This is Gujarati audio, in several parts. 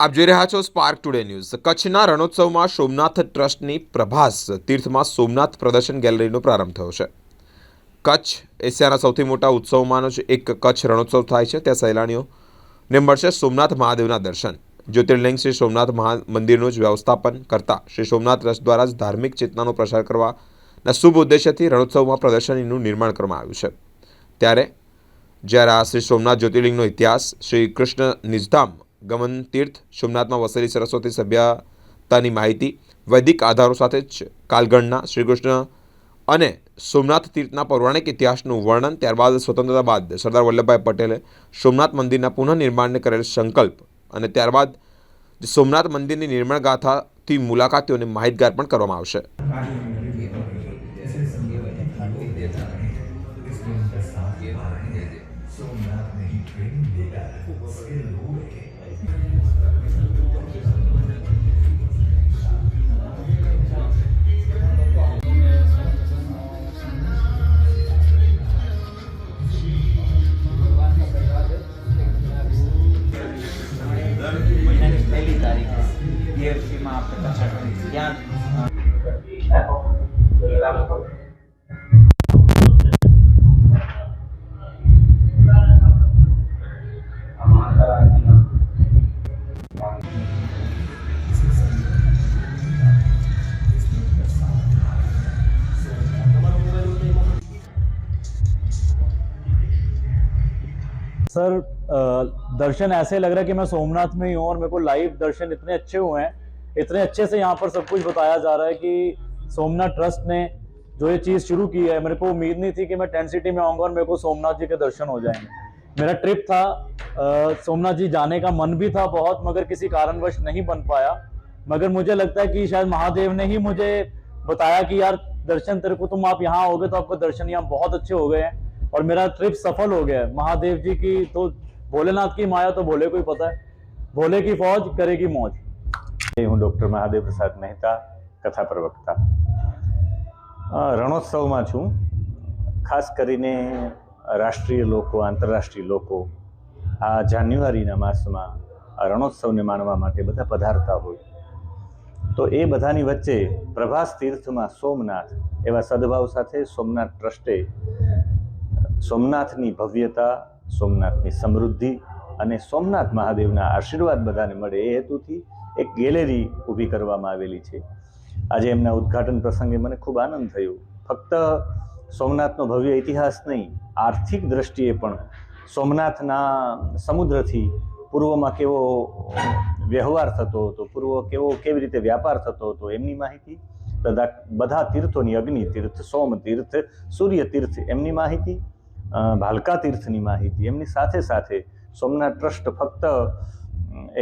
આપ જોઈ રહ્યા છો સ્પાર્ક ટુડે ન્યૂઝ કચ્છના રણોત્સવમાં સોમનાથ ટ્રસ્ટની પ્રભાસ તીર્થમાં સોમનાથ પ્રદર્શન ગેલેરીનો પ્રારંભ થયો છે. કચ્છ એશિયાના સૌથી મોટા ઉત્સવમાંનો જ એક કચ્છ રણોત્સવ થાય છે. ત્યાં સહેલાણીઓને મળશે સોમનાથ મહાદેવના દર્શન. જ્યોતિર્લિંગ શ્રી સોમનાથ મહા મંદિરનું જ વ્યવસ્થાપન કરતા શ્રી સોમનાથ ટ્રસ્ટ દ્વારા જ ધાર્મિક ચેતનાનો પ્રસાર કરવાના શુભ ઉદ્દેશ્યથી રણોત્સવમાં પ્રદર્શનીનું નિર્માણ કરવામાં આવ્યું છે. ત્યારે જ્યારે આ શ્રી સોમનાથ જ્યોતિર્લિંગનો ઇતિહાસ શ્રી કૃષ્ણ નિજધામ ગમન તીર્થ સોમનાથમાં વસેલી સરસ્વતી સભ્યતાની માહિતી વૈદિક આધારો સાથે જ કાલગણના શ્રી કૃષ્ણ અને સોમનાથ તીર્થના પૌરાણિક ઇતિહાસનું વર્ણન ત્યારબાદ સ્વતંત્રતા બાદ સરદાર વલ્લભભાઈ પટેલે સોમનાથ મંદિરના પુનઃનિર્માણને કરેલ સંકલ્પ અને ત્યારબાદ સોમનાથ મંદિરની નિર્માણ ગાથાથી મુલાકાતીઓને માહિતગાર પણ કરવામાં આવશે. મહિનાની experience. सर दर्शन ऐसे लग रहा है कि मैं सोमनाथ में ही हूँ और मेरे को लाइव दर्शन इतने अच्छे हुए हैं। इतने अच्छे से यहाँ पर सब कुछ बताया जा रहा है कि सोमनाथ ट्रस्ट ने जो ये चीज़ शुरू की है मेरे को उम्मीद नहीं थी कि मैं टेंट सिटी में आऊँगा और मेरे को सोमनाथ जी के दर्शन हो जाएँगे। मेरा ट्रिप था अ, सोमनाथ जी जाने का मन भी था बहुत मगर किसी कारणवश नहीं बन पाया। मगर मुझे लगता है कि शायद महादेव ने ही मुझे बताया कि यार दर्शन तेरे को तुम आप यहाँ आओगे तो आपको दर्शन यहाँ बहुत अच्छे हो गए हैं। और मेरा ट्रिप सफल हो गया है महादेव जी की तो भोलेनाथ की माया तो भोले को ही पता है भोले की फौज करेगी मौज હું ડૉક્ટર મહાદેવ પ્રસાદ મહેતા કથા પ્રવક્તા અ, રણોત્સવમાં છું ખાસ કરીને રાષ્ટ્રીય લોકો આંતરરાષ્ટ્રીય લોકો આ જાન્યુઆરીના માસમાં આ રણોત્સવને માણવા માટે બધા પધારતા હોય તો એ બધાની વચ્ચે પ્રભાસ તીર્થમાં સોમનાથ એવા સદભાવ સાથે સોમનાથ ટ્રસ્ટે સોમનાથની ભવ્યતા, સોમનાથની સમૃદ્ધિ અને સોમનાથ મહાદેવના આશીર્વાદ બધાને મળે એ હેતુથી એક ગેલેરી ઊભી કરવામાં આવેલી છે. આજે એમના ઉદ્ઘાટન પ્રસંગે મને ખૂબ આનંદ થયો. ફક્ત સોમનાથનો ભવ્ય ઇતિહાસ નહીં, આર્થિક દ્રષ્ટિએ પણ સોમનાથના સમુદ્રથી પૂર્વમાં કેવો વ્યવહાર થતો હતો, પૂર્વ કેવો કેવી રીતે વ્યાપાર થતો હતો એમની માહિતી બધા બધા તીર્થોની અગ્નિ તીર્થ, સોમ તીર્થ, સૂર્ય તીર્થ એમની માહિતી ભાલકા તીર્થની માહિતી. એમની સાથે સાથે સોમનાથ ટ્રસ્ટ ફક્ત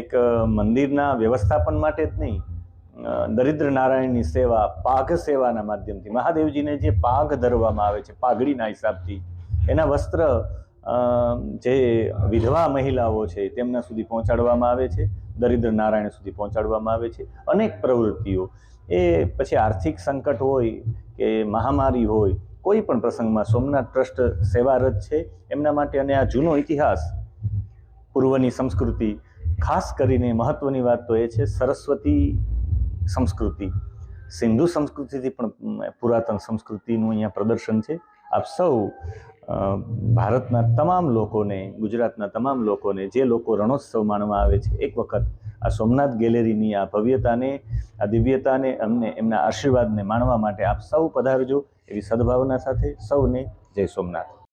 એક મંદિરના વ્યવસ્થાપન માટે જ નહીં દરિદ્ર નારાયણની સેવા, પાઘ સેવાના માધ્યમથી. મહાદેવજીને જે પાઘ ધરવામાં આવે છે, પાઘડીના હિસાબથી, એના વસ્ત્ર જે વિધવા મહિલાઓ છે, તેમના સુધી પહોંચાડવામાં આવે છે, દરિદ્ર નારાયણ સુધી પહોંચાડવામાં આવે છે. અનેક પ્રવૃત્તિઓ. એ પછી આર્થિક સંકટ હોય કે મહામારી હોય કોઈ પણ પ્રસંગમાં સોમનાથ ટ્રસ્ટ સેવારત છે. એમના માટે અને આ જૂનો ઇતિહાસ, પૂર્વની સંસ્કૃતિ, ખાસ કરીને મહત્વની વાત તો એ છે સરસ્વતી સંસ્કૃતિ. સિંધુ સંસ્કૃતિથી પણ પુરાતન સંસ્કૃતિનું અહીંયા પ્રદર્શન છે. આપ સૌ ભારતના તમામ લોકોને, ગુજરાતના તમામ લોકોને જે લોકો રણોત્સવ માણવા આવે છે, એક વખત આ સોમનાથ ગેલેરીની આ ભવ્યતાને, આ દિવ્યતાને અમને એમના આશીર્વાદને માણવા માટે આપ સૌ પધારજો. એવી સદભાવના સાથે સૌને જય સોમનાથ.